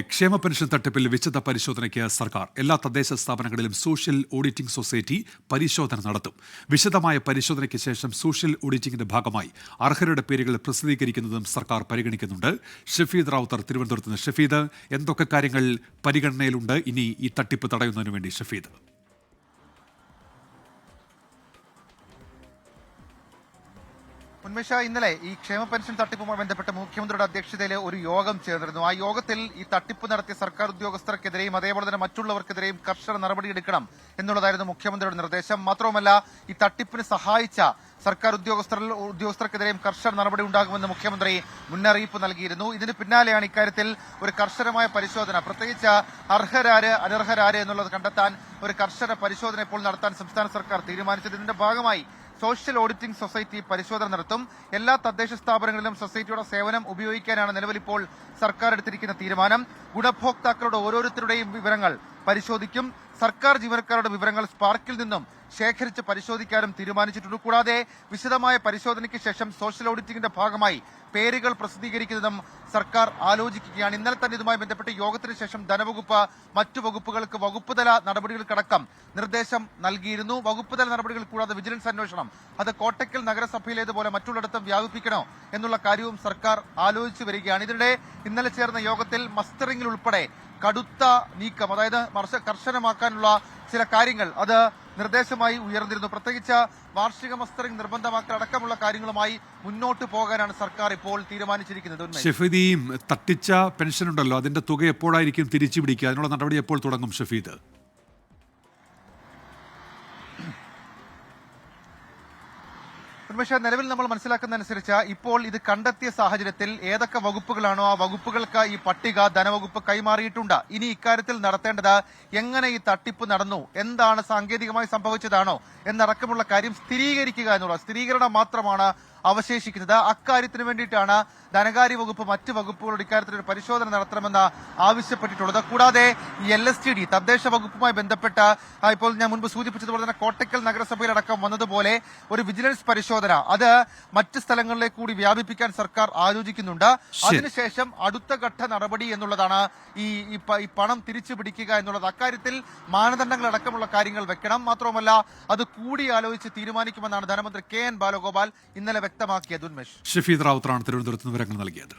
ക്ഷേമ പെൻഷൻ തട്ടിപ്പിൽ വിശദ പരിശോധനയ്ക്ക് സർക്കാർ. എല്ലാ തദ്ദേശ സ്ഥാപനങ്ങളിലും സോഷ്യൽ ഓഡിറ്റിംഗ് സൊസൈറ്റി പരിശോധന നടത്തും. വിശദമായ പരിശോധനയ്ക്ക് ശേഷം സോഷ്യൽ ഓഡിറ്റിംഗിന്റെ ഭാഗമായി അർഹരുടെ പേരുകൾ പ്രസിദ്ധീകരിക്കുന്നതും സർക്കാർ പരിഗണിക്കുന്നുണ്ട്. ഷഫീദ് റാവുത്തർ തിരുവനന്തപുരത്ത് ഷഫീദ് എന്തൊക്കെ കാര്യങ്ങൾ പരിഗണനയിലുണ്ട്? ഇനി ഈ തട്ടിപ്പ് തടയുന്നതിനു വേണ്ടി ഷഫീദ്. ഉന്മേഷ ഇന്നലെ ഈ ക്ഷേമ പെൻഷൻ തട്ടിപ്പുമായി ബന്ധപ്പെട്ട് മുഖ്യമന്ത്രിയുടെ അധ്യക്ഷതയിൽ ഒരു യോഗം ചേർന്നിരുന്നു. ആ യോഗത്തിൽ ഈ തട്ടിപ്പ് നടത്തിയ സർക്കാർ ഉദ്യോഗസ്ഥർക്കെതിരെയും അതേപോലെ തന്നെ മറ്റുള്ളവർക്കെതിരെയും കർശന നടപടിയെടുക്കണം എന്നുള്ളതായിരുന്നു മുഖ്യമന്ത്രിയുടെ നിർദ്ദേശം. മാത്രവുമല്ല ഈ തട്ടിപ്പിന് സഹായിച്ച സർക്കാർ ഉദ്യോഗസ്ഥർ ഉദ്യോഗസ്ഥർക്കെതിരെയും കർശന നടപടി ഉണ്ടാകുമെന്ന് മുഖ്യമന്ത്രി മുന്നറിയിപ്പ് നൽകിയിരുന്നു. ഇതിന് പിന്നാലെയാണ് ഇക്കാര്യത്തിൽ ഒരു കർശനമായ പരിശോധന. പ്രത്യേകിച്ച് അർഹരാര് അനർഹരാര് എന്നുള്ളത് കണ്ടെത്താൻ ഒരു കർശന പരിശോധന ഇപ്പോൾ നടത്താൻ സംസ്ഥാന സർക്കാർ തീരുമാനിച്ചത്. ഇതിന്റെ ഭാഗമായി സോഷ്യൽ ഓഡിറ്റിംഗ് സൊസൈറ്റി പരിശോധന നടത്തും. എല്ലാ തദ്ദേശ സ്ഥാപനങ്ങളിലും സൊസൈറ്റിയുടെ സേവനം ഉപയോഗിക്കാനാണ് നിലവിൽ ഇപ്പോൾ സർക്കാർ എടുത്തിരിക്കുന്ന തീരുമാനം. ഗുണഭോക്താക്കളുടെ ഓരോരുത്തരുടെയും വിവരങ്ങൾ പരിശോധിക്കും. സർക്കാർ ജീവനക്കാരുടെ വിവരങ്ങൾ സ്പാർക്കിൽ നിന്നും ശേഖരിച്ച് പരിശോധിക്കാനും തീരുമാനിച്ചിട്ടുണ്ട്. കൂടാതെ വിശദമായ പരിശോധനയ്ക്ക് ശേഷം സോഷ്യൽ ഓഡിറ്റിംഗിന്റെ ഭാഗമായി പേരുകൾ പ്രസിദ്ധീകരിക്കുന്നതും സർക്കാർ ആലോചിക്കുകയാണ്. ഇന്നലെ തന്നെ ഇതുമായി ബന്ധപ്പെട്ട് യോഗത്തിന് ശേഷം ധനവകുപ്പ് മറ്റു വകുപ്പുകൾക്ക് വകുപ്പുതല നടപടികൾക്കടക്കം നിർദ്ദേശം നൽകിയിരുന്നു. വകുപ്പുതല നടപടികൾ കൂടാതെ വിജിലൻസ് അന്വേഷണം അത് കോട്ടയ്ക്കൽ നഗരസഭയിലേതുപോലെ മറ്റുള്ളിടത്തും വ്യാപിപ്പിക്കണോ എന്നുള്ള കാര്യവും സർക്കാർ ആലോചിച്ചു വരികയാണ്. ഇതിനിടെ ഇന്നലെ ചേർന്ന യോഗത്തിൽ മസ്റ്ററിംഗിൽ ഉൾപ്പെടെ കടുത്ത നീക്കം അതായത് കർശനമാക്കാനുള്ള ചില കാര്യങ്ങൾ. അത് നിർദ്ദേശമായി ഉയർന്നിരുന്നു. പ്രത്യേകിച്ച് വാർഷിക മസ്റ്ററിംഗ് നിർബന്ധമാക്കൽ അടക്കമുള്ള കാര്യങ്ങളുമായി മുന്നോട്ട് പോകാനാണ് സർക്കാർ ഇപ്പോൾ തീരുമാനിച്ചിരിക്കുന്നത്. ഷെഫീദിയും തട്ടിച്ച പെൻഷൻ ഉണ്ടല്ലോ അതിന്റെ തുക എപ്പോഴായിരിക്കും തിരിച്ചു പിടിക്കുക അതിനുള്ള നടപടി എപ്പോൾ തുടങ്ങും ഷഫീദ്? ഉന്മേഷ നിലവിൽ നമ്മൾ മനസ്സിലാക്കുന്നതനുസരിച്ച് ഇപ്പോൾ ഇത് കണ്ടെത്തിയ സാഹചര്യത്തിൽ ഏതൊക്കെ വകുപ്പുകളാണോ ആ വകുപ്പുകൾക്ക് ഈ പട്ടിക ധനവകുപ്പ് കൈമാറിയിട്ടുണ്ട്. ഇനി ഇക്കാര്യത്തിൽ നടത്തേണ്ടത് എങ്ങനെ ഈ തട്ടിപ്പ് നടന്നു? എന്താണ് സാങ്കേതികമായി സംഭവിച്ചതാണോ? എന്നടക്കമുള്ള കാര്യം സ്ഥിരീകരിക്കുക എന്നുള്ള സ്ഥിരീകരണം മാത്രമാണ് അവശേഷിക്കുന്നത്. അക്കാര്യത്തിന് വേണ്ടിയിട്ടാണ് ധനകാര്യ വകുപ്പ് മറ്റ് വകുപ്പുകളോട് ഇക്കാര്യത്തിൽ ഒരു പരിശോധന നടത്തണമെന്ന് ആവശ്യപ്പെട്ടിട്ടുള്ളത്. കൂടാതെ ഈ എൽ എസ് ടി ഡി തദ്ദേശ വകുപ്പുമായി ബന്ധപ്പെട്ട് ഇപ്പോൾ ഞാൻ മുൻപ് സൂചിപ്പിച്ചതുപോലെ തന്നെ കോട്ടക്കൽ നഗരസഭയിലടക്കം വന്നതുപോലെ ഒരു വിജിലൻസ് പരിശോധന. അത് മറ്റ് സ്ഥലങ്ങളിലേക്ക് കൂടി വ്യാപിപ്പിക്കാൻ സർക്കാർ ആലോചിക്കുന്നുണ്ട്. അതിനുശേഷം അടുത്ത ഘട്ട നടപടി എന്നുള്ളതാണ് ഈ ഈ പണം തിരിച്ചു പിടിക്കുക എന്നുള്ളത്. അക്കാര്യത്തിൽ മാനദണ്ഡങ്ങൾ അടക്കമുള്ള കാര്യങ്ങൾ വെക്കണം. മാത്രവുമല്ല അത് കൂടി ആലോചിച്ച് തീരുമാനിക്കുമെന്നാണ് ധനമന്ത്രി കെ എൻ ബാലഗോപാൽ ഇന്നലെ വ്യക്തമാക്കിയത് ഉന്മേഷ് ഷഫീദ് റാവുത്തറാണ് തിരുവനന്തപുരത്ത് വിവരങ്ങൾ നൽകിയത്.